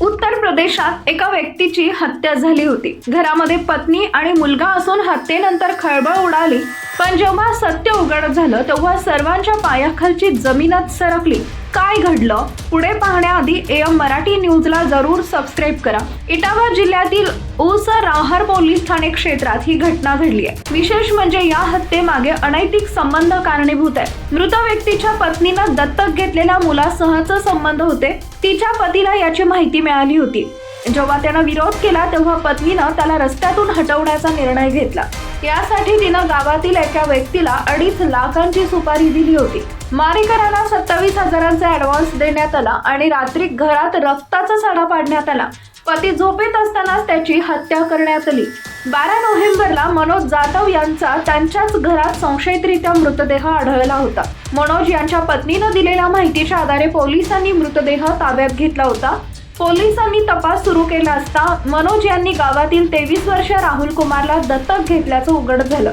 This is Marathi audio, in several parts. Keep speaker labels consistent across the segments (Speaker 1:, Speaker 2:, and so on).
Speaker 1: उत्तर प्रदेशात एका व्यक्तीची हत्या झाली होती. घरामध्ये पत्नी आणि मुलगा असून हत्येनंतर खळबळ उडाली. पण जेव्हा सत्य उघड झालं तेव्हा सर्वांच्या पायाखालची जमीनच सरकली. काय घडलं? पुढे पाहण्याआधी एम मराठी न्यूजला जरूर सबस्क्राईब करा. इटावा जिल्ह्यातील ऊस राहर पोलीस ठाणे क्षेत्रात ही घटना घडली आहे. विशेष म्हणजे या हत्येमागे अनैतिक संबंध कारणीभूत आहे. मृत व्यक्तीच्या पत्नीनं दत्तक घेतलेल्या मुलासहच संबंध होते. तिच्या पतीला याची माहिती मिळाली होती. जेव्हा त्यानं विरोध केला तेव्हा पत्नीनं त्याला रस्त्यातून हटवण्याचा निर्णय घेतला. यासाठी तिनं गावातील एका व्यक्तीला अडीच लाखांची सुपारी दिली होती. मारेकरांना सत्तावीस हजारांचा ऍडव्हान्स देण्यात आला आणि रात्री घरात रक्ताचा साडा पाडण्यात आला. पती झोपेत असतानाच त्याची हत्या करण्यात आली. बारा नोव्हेंबरला मनोज जाधव यांचा त्यांच्याच घरात संशयितरित्या मृतदेह आढळला होता. मनोज यांच्या पत्नीनं दिलेल्या माहितीच्या आधारे पोलिसांनी मृतदेह ताब्यात घेतला होता. पोलिसांनी तपास सुरू केला असता मनोज यांनी गावातील तेवीस वर्ष राहुल कुमारला दत्तक घेतल्याचं उघड झालं.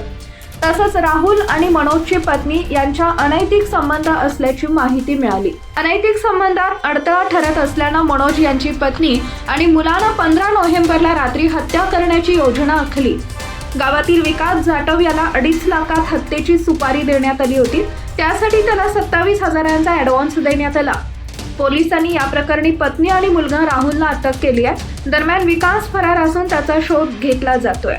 Speaker 1: तसंच राहुल आणि मनोजची पत्नी यांच्या अनैतिक संबंध असल्याची माहिती मिळाली. अनैतिक संबंधात अडथळा ठरत असल्यानं मनोज यांची पत्नी आणि मुलानं पंधरा नोव्हेंबरला रात्री हत्या करण्याची योजना आखली. गावातील विकास जाटव याला अडीच लाखात हत्येची सुपारी देण्यात आली होती. त्यासाठी त्याला सत्तावीस हजारांचा ऍडव्हान्स देण्यात आला. पोलिसांनी या प्रकरणी पत्नी आणि मुलगा राहुलला अटक केली आहे. दरम्यान विकास फरार असून त्याचा शोध घेतला जातोय.